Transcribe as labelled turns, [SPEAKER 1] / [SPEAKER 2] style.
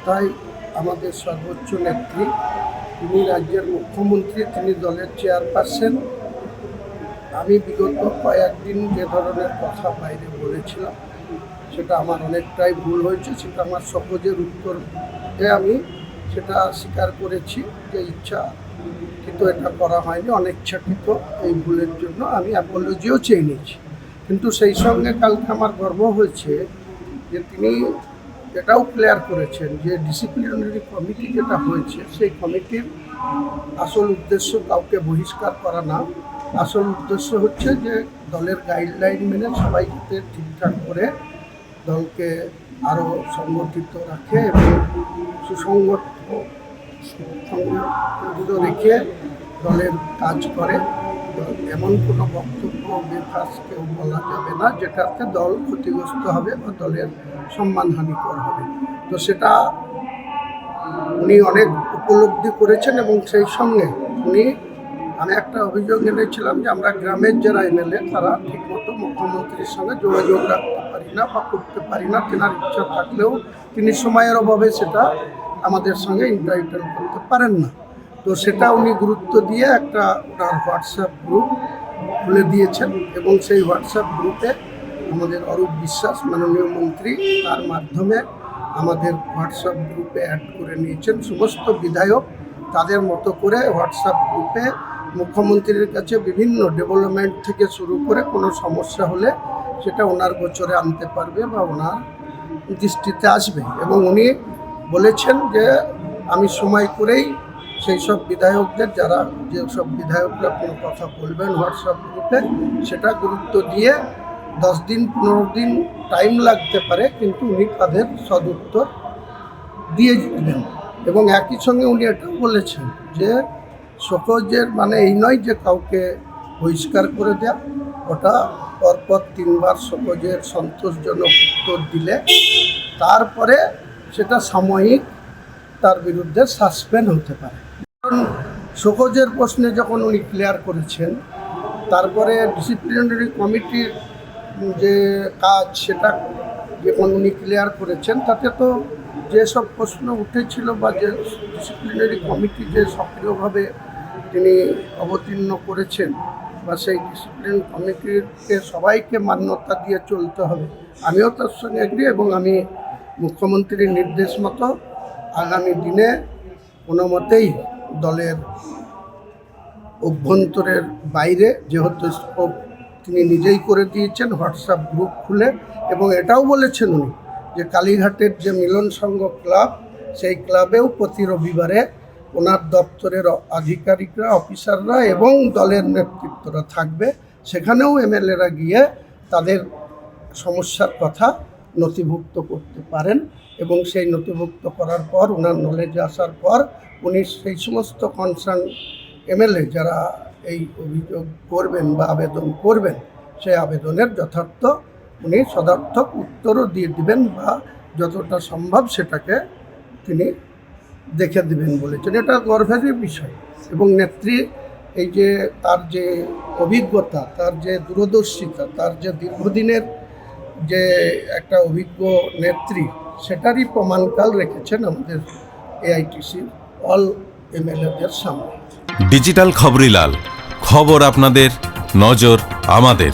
[SPEAKER 1] বন্দ্যোপাধ্যায় আমাদের সর্বোচ্চ নেত্রী, তিনি রাজ্যের মুখ্যমন্ত্রী, তিনি দলের চেয়ারপারসন। আমি বিগত কয়েকদিন যে ধরনের কথা বাইরে বলেছিলাম, সেটা আমার অনেকটাই ভুল হয়েছে, সেটা আমার সহজের উত্তরে আমি সেটা স্বীকার করেছি যে ইচ্ছা কিন্তু এটা করা হয়নি, অনিচ্ছাকৃত এই ভুলের জন্য আমি অ্যাপোলজিও চেয়ে নিয়েছি। কিন্তু সেই সঙ্গে কালকে আমার গর্ব হয়েছে যে তিনি এটাও ক্লিয়ার করেছেন যে ডিসিপ্লিনারি কমিটি যেটা হয়েছে, সেই কমিটির আসল উদ্দেশ্য কাউকে বহিষ্কার করা না। আসল উদ্দেশ্য হচ্ছে যে দলের গাইডলাইন মেনে সবাই যাতে ঠিকঠাক করে দলকে আরও সংগঠিত রাখে এবং সুসংগত সংগঠিত রেখে দলের কাজ করে। এমন কোনো বক্তব্য বেফাস কেউ বলা যাবে না যেটাতে দল ক্ষতিগ্রস্ত হবে বা দলের সম্মানহানিকর হবে। তো সেটা উনি অনেক উপলব্ধি করেছেন এবং সেই সঙ্গে উনি, আমি একটা অভিযোগ এনেছিলাম যে আমরা গ্রামের যারা এমএলএ তারা ঠিকমতো মুখ্যমন্ত্রীর সঙ্গে যোগাযোগ রাখতে পারি না বা করতে পারি না। তেনার ইচ্ছা থাকলেও তিনি সময়ের অভাবে সেটা আমাদের সঙ্গে ইন্টারভিউ করতে পারেন না। তো সেটা উনি গুরুত্ব দিয়ে একটা ওনার হোয়াটসঅ্যাপ গ্রুপ খুলে দিয়েছেন এবং সেই হোয়াটসঅ্যাপ গ্রুপে আমাদের অরূপ বিশ্বাস, মাননীয় মন্ত্রী, তার মাধ্যমে আমাদের হোয়াটসঅ্যাপ গ্রুপে অ্যাড করে নিয়েছেন। সমস্ত বিধায়ক তাদের মতো করে হোয়াটসঅ্যাপ গ্রুপে মুখ্যমন্ত্রীর কাছে বিভিন্ন ডেভেলপমেন্ট থেকে শুরু করে কোনো সমস্যা হলে সেটা ওনার গোচরে আনতে পারবে বা ওনার দৃষ্টিতে আসবে। এবং উনি বলেছেন যে আমি সময় করেই সেই সব বিধায়কদের যারা যেসব বিধায়করা কোনো কথা বলবেন হোয়াটসঅ্যাপ গ্রুপে সেটা গুরুত্ব দিয়ে দশ দিন, পনেরো দিন টাইম লাগতে পারে, কিন্তু উনি তাদের সদুত্তর দিয়ে দিবেন। এবং একই সঙ্গে উনি এটাও বলেছেন যে, সহজের মানে এই নয় যে কাউকে বহিষ্কার করে দেওয়া ওটা পরপর তিনবার সহজের সন্তোষজনক উত্তর দিলে, তারপরে সেটা সাময়িক তার বিরুদ্ধে সাসপেন্ড হতে পারে। সহজের প্রশ্নে যখন উনি ক্লিয়ার করেছেন, তারপরে ডিসিপ্লিনারি কমিটির যে কাজ সেটা যখন উনি ক্লিয়ার করেছেন, তাতে তো যেসব প্রশ্ন উঠেছিল বা যে ডিসিপ্লিনারি কমিটি যে সক্রিয়ভাবে তিনি অবতীর্ণ করেছেন বা সেই ডিসিপ্লিন কমিটিকে সবাইকে মান্যতা দিয়ে চলতে হবে, আমিও তার সঙ্গে এগ্রি এবং আমি মুখ্যমন্ত্রীর নির্দেশ মতো আগামী দিনে কোনো মতেই দলের অভ্যন্তরের বাইরে, যেহেতু স্কোপ তিনি নিজেই করে দিয়েছেন হোয়াটসঅ্যাপ গ্রুপ খুলে, এবং এটাও বলেছেন উনি যে কালীঘাটের যে মিলন সংঘ ক্লাব সেই ক্লাবেও প্রতি রবিবারে ওনার দপ্তরের আধিকারিকরা, অফিসাররা এবং দলের নেতৃত্বরা থাকবে। সেখানেও এমএলএরা গিয়ে তাদের সমস্যার কথা নথিভুক্ত করতে পারেন এবং সেই নথিভুক্ত করার পর ওনার নলেজে আসার পর উনি সেই সমস্ত কনসার্ন এমএলএ যারা এই অভিযোগ করবেন বা আবেদন করবেন, সেই আবেদনের যথার্থ উনি সদার্থক উত্তরও দিয়ে দিবেন বা যতটা সম্ভব সেটাকে তিনি দেখে দিবেন বলেছেন। এটা গর্বের বিষয় এবং নেত্রী এই যে তার যে অভিজ্ঞতা, তার যে দূরদর্শিতা, তার যে দীর্ঘদিনের যে একটা অভিজ্ঞ নেত্রী, সেটারই প্রমাণকাল রেখেছেন আমাদের এআইটিসির অল এমএলএদের সামনে।
[SPEAKER 2] ডিজিটাল খবরিলাল খবর আপনাদের, নজর আমাদের।